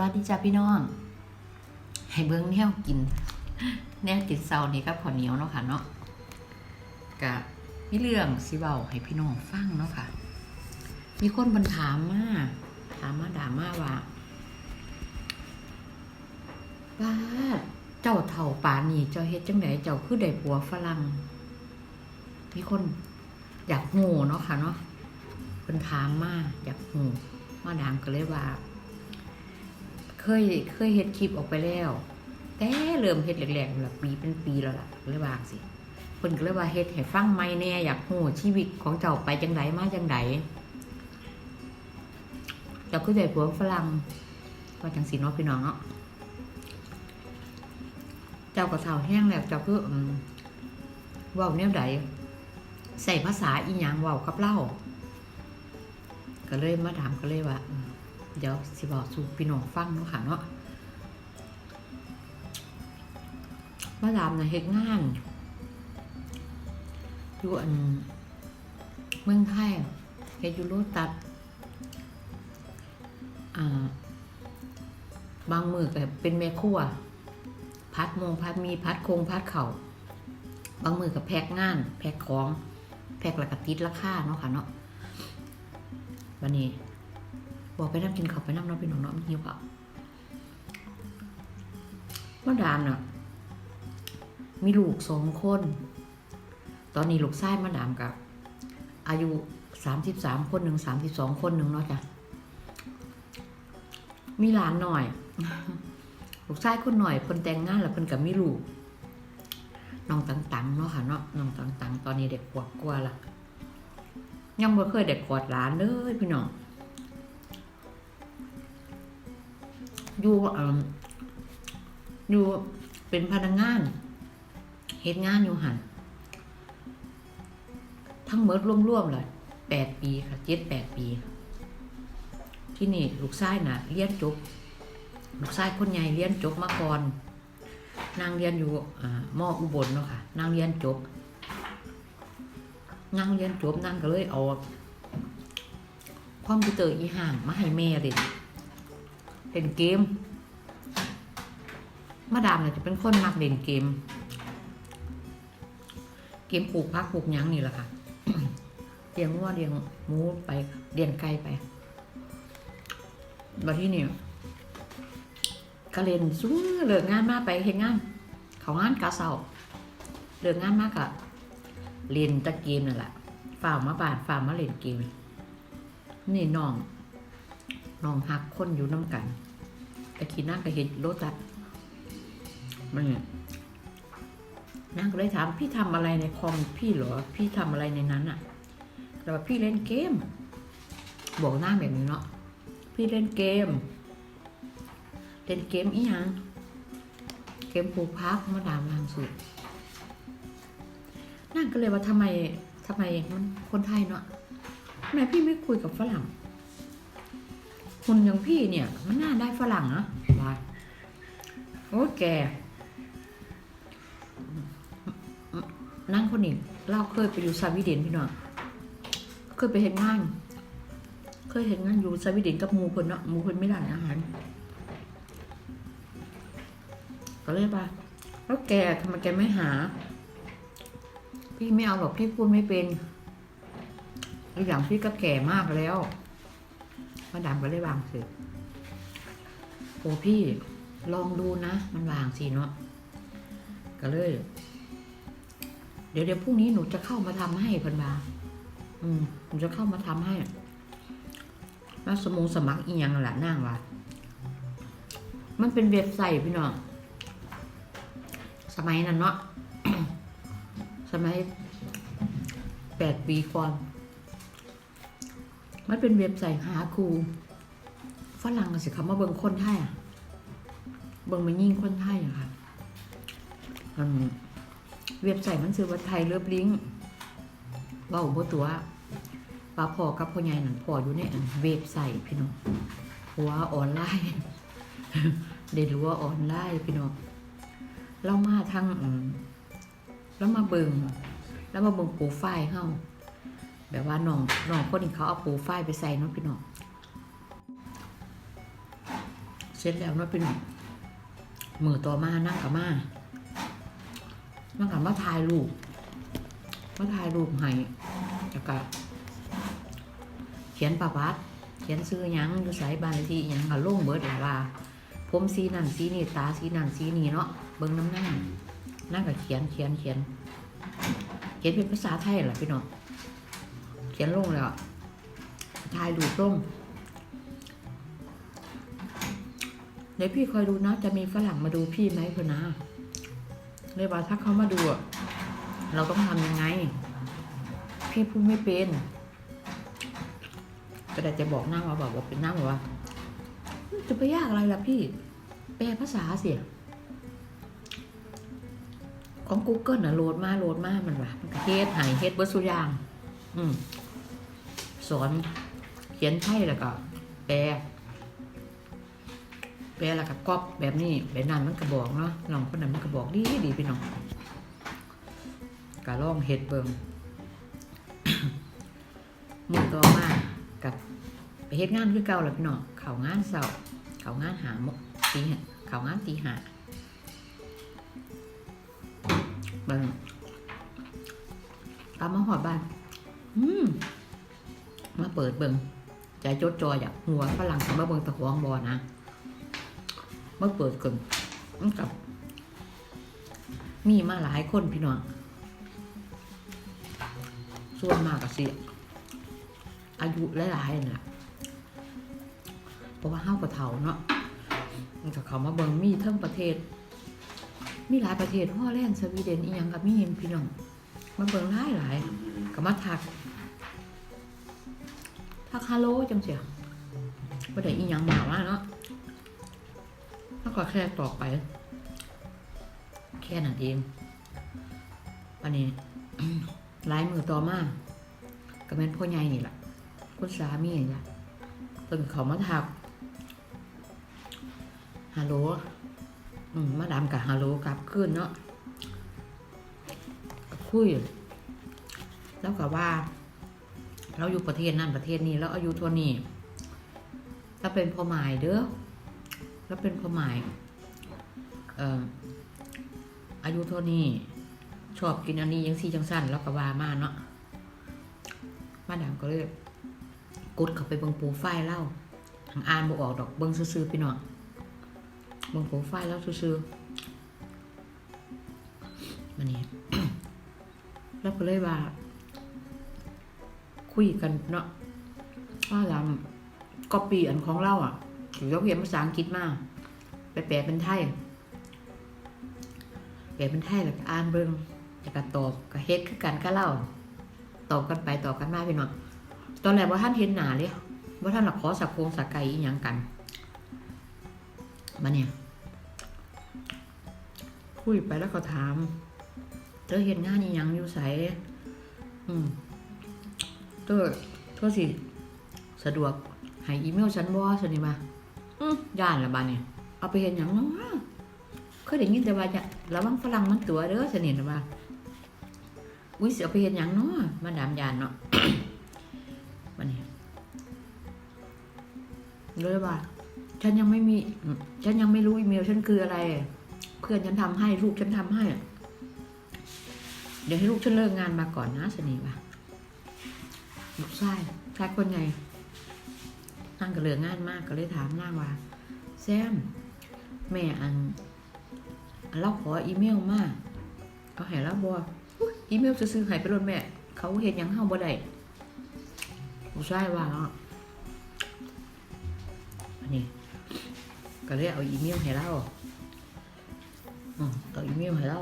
วัสดีจ้าพี่น้อง ให้เบิ้งแนวกิน แนวกินเซานี่กับข้าวเหนียวเนาะค่ะเนาะกะมีเรื่องสิเบาให้พี่น้องฟังเนาะค่ะ มีคนบันถามมาถามมาด่ามาว่าว่าเจ้าเถ่าป่านี่เจ้าเฮ็ดจังไดเจ้าคือได้ผัวฝรั่งมีคนอยากหูเนาะค่ะเนาะเพิ่นถามมาอยากหูมาดามก็เลยว่า เคยเคยเฮ็ดคลิปออกไปแล้ว แต่เริ่มเฮ็ดแรกๆนั่นล่ะปีเป็นปีแล้วล่ะเลยว่าสิเพิ่นก็เลยว่าเฮ็ดให้ฟังใหม่แน่อยากฮู้ชีวิตของเจ้าไปจังไดมาจังไดเจ้าคือได้ผัวฝรั่งว่าจังซี่เนาะพี่น้องเนาะเจ้าก็เฒ่าแห้งแล้วเจ้าคืออืมเว้าแนวใดใส่ภาษาอีหยังว้ากับเล่าก็เลยมาถามก็เลยว่า เดี๋ยวสิบอกสู่พี่น้องฟังเนาะค่ะเนาะมาดามนะเฮ็ดงานอยู่อันเมืองไทยเฮ็ดอยู่โลตัดอ่าบางมือก็เป็นแม่ครัวพัดมงพัดมีพัดโคงพัดเข่าบางมือก็แพ็กงาน แพ็กของ แพ็กแล้วก็ติดราคาเนาะค่ะเนาะวันนี้ บอกไปนั่งกินข้าวไปนั่งเราไปหนองนาะมันหิวข้ามาดามเน่ะมีลูกสองคน ตอนนี้ลูกชายมาดามกับ อายุสามสิบสามคนหนึ่งสามสิบสองคนหนึ่งเนาะจ้ะมีหลานหน่อย ลูกชายคนหน่อยคนแต่งงานแล้วเพิ่นกับมีลูกน้องตังๆเนาะค่ะเนาะน้องตังๆตอนนี้เด็กขวบกว่าละยังบ่เคยเด็กกอดหลานเลยพี่น้อง อยู่เอ่ออยู่เป็นพนักงานเฮ็ดงานอยู่หันทั้งหมดร่วมๆเลยแปดปีค่ะเจ็ดแปดปี ที่นี่ลูกชายน่ะเรียนจบลูกชายคนใหญ่เรียนจบมาก่อนนางเรียนอยู่มออุบลเนาะค่ะนางเรียนจบนางเรียนจบนางก็เลยเอาคอมพิวเตอร์อีห่างมาให้แม่เล่น เล่นเกม มาดามเนี่ยจะเป็นคนมักเล่นเกม เกมปลูกพักปลูกยังนี่แหละค่ะเลี้ยงวัวเลี้ยงหมูไปเลี้ยงไก่ไปบัดที่นี่ก็เล่นซุ้มเลิกงานมาไปเห็นงาน เขางานกาเซาเลิกงานมากอะเล่นตะเกมนั่นแหละฝ่ามาบานฝ่ามาเล่นเกมนี่น้องน้องหักคนอยู่น้ำกัน ตะกี้นั่งก็เห็นโลตัสมันนั่งก็เลยถามพี่ทำอะไรในคอมพี่เหรอ พี่ทำอะไรในนั้นอะแล้วว่าพี่เล่นเกม บอกหน้าแบบนี้เนาะพี่เล่นเกม เล่นเกมอีหยังเกมผูกพักมาดามลางสุดนั่งก็เลยว่าทำไมทำไมมันคนไทยเนาะทำไมพี่ไม่คุยกับฝรั่ง คนอย่างพี่เนี่ยมันน่าได้ฝรั่งนะว่าโอ้แกนั่งคนนี้เราเคยไปอยู่สวีเดนพี่น้องเคยไปเห็นงาน เคยเห็นงานอยู่สวีเดนกับมูคนเนาะมูคนไม่ได้อาหารก็เลยว่าแล้วแกทำไมแกไม่หา พี่ไม่เอาหรอกพี่พูดไม่เป็นอีกอย่างพี่ก็แก่มากแล้ว มาดามก็เลยวางสิโอ้พี่ลองดูนะ มันวางสิเนาะก็เลย เดี๋ยวเดี๋ยวพรุ่งนี้หนูจะเข้ามาทำให้เพันบาอืมหนูจะเข้ามาทำให้มาสมงสมัครอีหยังแหละนั่งว่ามันเป็นเว็บไซต์พี่น้องสมัยนั้นเนาะสมัยแปดปีก่อน มันเป็นเว็บไซต์หาครูฝรั่งสิคำว่าเบิงคนไทยอะเบิงมันยิ่งคนไทยอะค่ะอืมเว็บไซต์มันชื่อว่าไทยเลิฟลิงก์ว่าบ่ตัวปลาพอกับพ่อใหญ่นั่นพออยู่ในอันเว็บไซต์พี่น้องหัวออนไลน์เด็ดรู้ว่าออนไลน์พี่น้องเรามาทางแล้วมาเบิงแล้วมาเบิงโปรไฟล์เฮา ว่าน้องน้องคนนี้เขาเอาปรไฟล์ไปใส่เนาะพี่น้องเสร็จแล้วเนาะพี่น้องมือต่อมานั่งกับมานั่งกับมาถ่ายรูปมาถ่ายรูปให้แล้วก็เขียนประวัติเขียนซื้อยังอยู่ไสบ้านเลขที่ยังก็ลงเบิดแล้วว่า ผมสีนั่นสีนี่ตาสีนั่นสีนี่เนาะเบิ่งน้ำหน้านั่งก็เขียนเขียนเขียนเขียนเป็นภาษาไทยแหละพี่น้อง เขียนลงแล้วถ่ายรูปลงเดี๋ยวพี่คอยดูนะ จะมีฝรั่งมาดูพี่ไหมเพื่อนะเลยว่าถ้าเขามาดูอะเราต้องทำยังไง พี่พูดไม่เป็นก็แต่จะบอกหน้าว่าบอกว่าเป็นหน้าบอกว่า จะไปยากอะไรล่ะพี่ แปลภาษาเสียของ Google น่ะโหลดมาโหลดมามันว่ามันเฮ็ดหายเฮ็ดเบิร์สุยาง อืม สอนเขียนไทยแล้วก็แปลแปลแล้วก็ก๊อปแบบนี้แบบนั้นมันก็บอกเนาะน้องคนนั้นมันก็บอกดีดีพี่น้องก็ลองเฮ็ดเบิงมือต่อมากับไปเฮ็ดงานคือเก่าแหละพี่น้องเข้างานเช้าเข้างานหามงตีห้าเข้างานตีหาบิ่งตามมาหอดบ้านอืม มาเปิดเบิงใจจดจออยากหัวฝรั่งมาเบิงตะขวงบอนะเมื่อเปิดก่อนกับ มีมาหลายคนพี่น้องส่วนมากก็เสียอายุหลายๆนั่นแหละเพราะว่าเฮากับเฒ่าเนาะมันกับเขามาเบิงมีทั้งประเทศ มีหลายประเทศฮอลแลนด์สวีเดนอีหยังกับมีพี่น้องมาเบิงหลายหลายก็มาทัก ทักฮัลโหลจังเสียบ่ได้อีหยังมาว่าเนาะแล้วก็แค่ต่อไป แค่นั้นเองอันนี้ลายมือต่อมาก็เป็นพ่อใหญ่นี่แหละคุณสามีนี่แหละเพิ่นเขามาทักฮัลโหลอืมมาดามกับฮัลโหลกลับขึ้นเนาะคุยแล้วก็ว่า เราอยู่ประเทศนั่นประเทศนี้แล้วอายุเท่านี้แล้วเป็นพ่อหมายเด้อแล้วเป็นความหมายอายุเท่านี้ชอบกินอันนี้ยังซี่จังสั้นแล้วก็ว่ามาเนาะมาดามก็เลยกดเข้าไปเบิ่งโปรไฟล์เล่าทางอ่านบ่ออกดอกเบิ่งซื่อๆพี่น้องเบิ่งโปรไฟล์แล้วซื่อๆมันนี่แล้วก็เลยว่า คุยกันเนาะว่าลำก็ปีอันของเราอะถือเขาเขียนภาษาอังกฤษมาไปแปลเป็นไทยแปลเป็นไทยแล้วก็อ่านเบิ่งแล้วก็ตอบก็เฮ็ดคือกันก็เล่าตอบกันไปตอบกันมาพี่น้องตอนแรกว่าท่านเห็นหนาเลยว่าท่านหลักขอสักโครงสักไก่อีหยังกันมาเนี่ยคุยไปแล้วก็ถามเธอเห็นงานอีหยังอยู่ไสอืม เธอเธอสิสะดวกให้อีเมลฉันบ่สนิมาอืมย่านละบาดเนี่ยเอาไปเห็นอย่างเน้อยเคยได้ยินแต่ว่าจะระวังฝรั่งมันตัวเด้อสนิทนะว่าอุ้ยเสียไปเห็นอย่างเนาะมาดามยานเนาะวันนี้เลยว่าฉันยังไม่มีอืมฉันยังไม่รู้อีเมลฉันคืออะไร เพื่อนฉันทำให้ลูกฉันทำให้ เดี๋ยวให้ลูกฉันเลิกงานมาก่อนนะสนิทว่า ลูกชายชายคนไงนั่งก็เหลืองานมากก็เลยถามนางว่า แซม แม่อันเราขออีเมลมาเอาให้เราบ่อุ๊ยอีเมลซื้อๆให้ไปรถแม่ เขาเห็นยังเฮาบ่ได้ผู้ชายว่าเนาะอันนี้ก็เลยเอาอีเมลให้เราเอาอีเมลให้เรา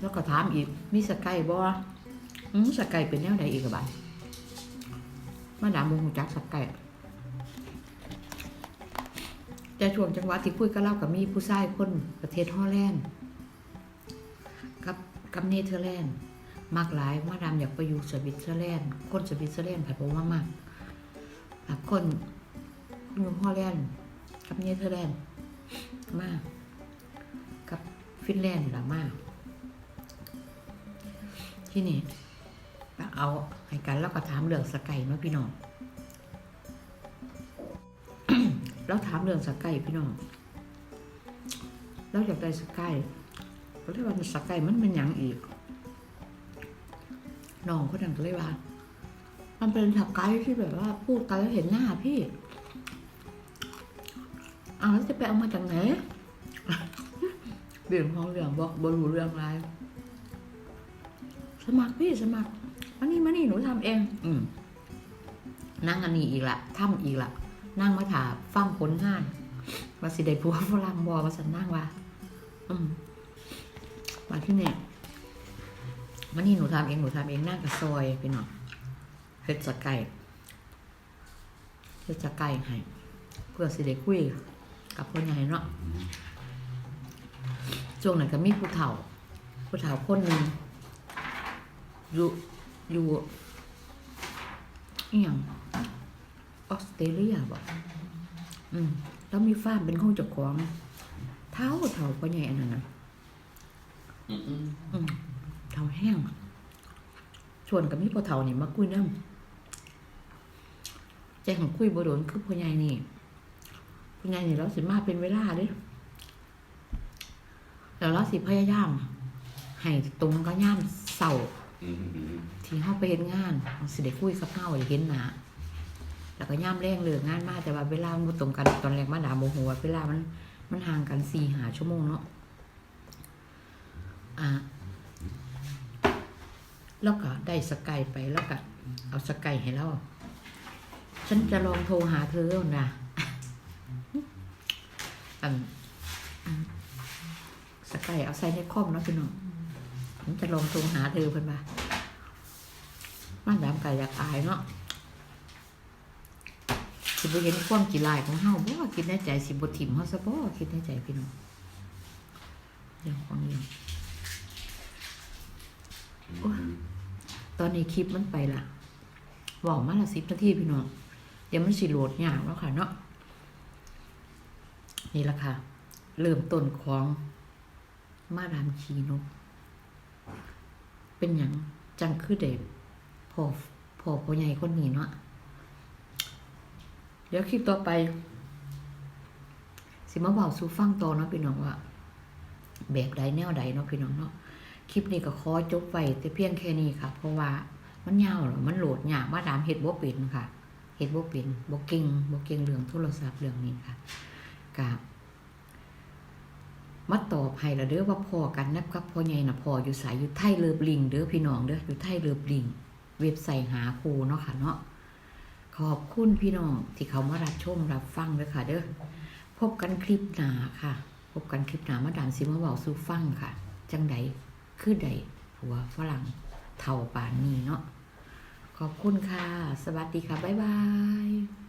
แล้วก็ถามอีกมีสกายบ่อืมสกายเป็นแนวใดอีกอะบัด มาดามบ่ฮู้จักสักายแต่ช่วงจังหวะที่คุยกับเรากับมีผู้ชายคนประเทศฮอลแลนด์กับกับเนเธอร์แลนด์มากหลายมาดามอยากไปอยู่สวิตเซอร์แลนด์คนสวิตเซอร์แลนด์ผัดผมว่ามากคนคนอยู่ฮอลแลนด์กับเนเธอร์แลนด์มากกับฟินแลนด์ล่ะมากที่นี่ ก็เอาให้กันแล้วก็ถามเรื่องสกายมาพี่น้องแล้วถามเรื่องสกไก่พี่น้องแล้วอยากได้สกไก่ก็เลยว่าสกไก่มันเป็นหยังอีกน้องคนนั้นก็เลยว่า มันเป็นสกไก่ที่แบบว่า พูดกันแล้วเห็นหน้าพี่อ้าแล้วจะไปเอามาจากไหนเบี่ยงห้องเรื่องบอกบรูเรื่องอะไรสมัครพี่สมัคร หนูทำเอง อืมนั่งอันนี้อีกละทำอีกละนั่งมาถามฟังผลงานว่าสิได้ผัวฝรั่งบอว่าสันนั่งว่า อืมมาที่เนี่ยมานี่หนูทำเองหนูทำเองนั่งกับซอยไปหน่อยเฮ็ดสะไก่เฮ็ดสะไก่ให้เพื่อสิได้คุยกับพ่อใหญ่เนาะช่วงนั้นก็มีผู้เฒ่าผู้เฒ่าคนหนึ่งอยู่ อยู่อหย่างออสเตรเลียบอกอืมแล้วมีฟาร์มเป็นของเจ้าของเท้าเท่าพ่อใหญ่อันนั้นนะ Mm-mm. อืมเท่าแห้งชวนกับมีพ่อเฒ่านี่มาคุยน้ำใจของคุยบ่โดนคือพ่อใหญ่นี่พ่อใหญ่นี่เราสิมาเป็นเวลาเด้แล้วเราสิพยายามให้ตรงก็ย่ามเสา Mm-mm. ที่เฮาไปเฮ็ดงานสิได้คุยกับเฮาได้เห็นหน้าแล้วก็ย่ามแรงเลิกงานมากแต่ว่าเวลามันตรงกันตอนแรกมาด่าโมโหเวลามันมันห่างกัน4-5ชั่วโมงเนาะอ่าแล้วก็ได้สกายไปแล้วก็เอาสกายให้เราฉันจะลองโทรหาเธอนะอันอันสกายเอาใส่ในคอมเนาะพี่น้อง ฉันจะลองโทรหาเธอเพิ่นว่ามาดามกายอยากอายเนาะสิบ่เห็นความกี่ลายของเฮาบ่คิดในใจสิบ่ถิ่มเฮาซะบ่คิดในใจพี่น้องเรื่องของเรื่อง Mm-mm. ตอนนี้คลิปมันไปละบอกมาละสิบนาทีพี่น้องเดี๋ยวมันสิโหลดยากแล้วค่ะเนาะนี่ละค่ะ เริ่มต้นของมาดามชีนก เป็นอย่างจังคือเด็กพอพอพอใหญ่คนนี้เนาะเดี๋ยวคลิปต่อไป สิมาบอกสูฟังต่อเนาะพี่น้องว่า แบบใดแนวใดเนาะพี่น้องเนาะคลิปนี้ก็ขอจบไว้แต่เพียงแค่นี้ค่ะ เพราะว่ามันยาวหรอมันโหลดยากมาดามเฮ็ดบ่เป็นค่ะเฮ็ดบ่เป็นบ่เก่งบ่เก่งเรื่องโทรศัพท์เรื่องนี้ค่ะกับ มาตอบให้ละเด้อว่าพอกันนับกับพ่อใหญ่นะพออยู่สายอยู่ไทยเลิฟลิงเด้อพี่น้องเด้ออยู่ไทยเลิฟลิง เว็บไซต์หาครูเนาะค่ะเนาะขอบคุณพี่น้องที่เขามารับชมรับฟังเด้อค่ะ เด้อพบกันคลิปหน้าค่ะ พบกันคลิปหน้ามาดามสิมาเว้าสู่ฟังค่ะ จังใดคือใดผัวฝรั่งเท่าป่านนี้เนาะขอบคุณค่ะ สวัสดีค่ะ บ๊ายบาย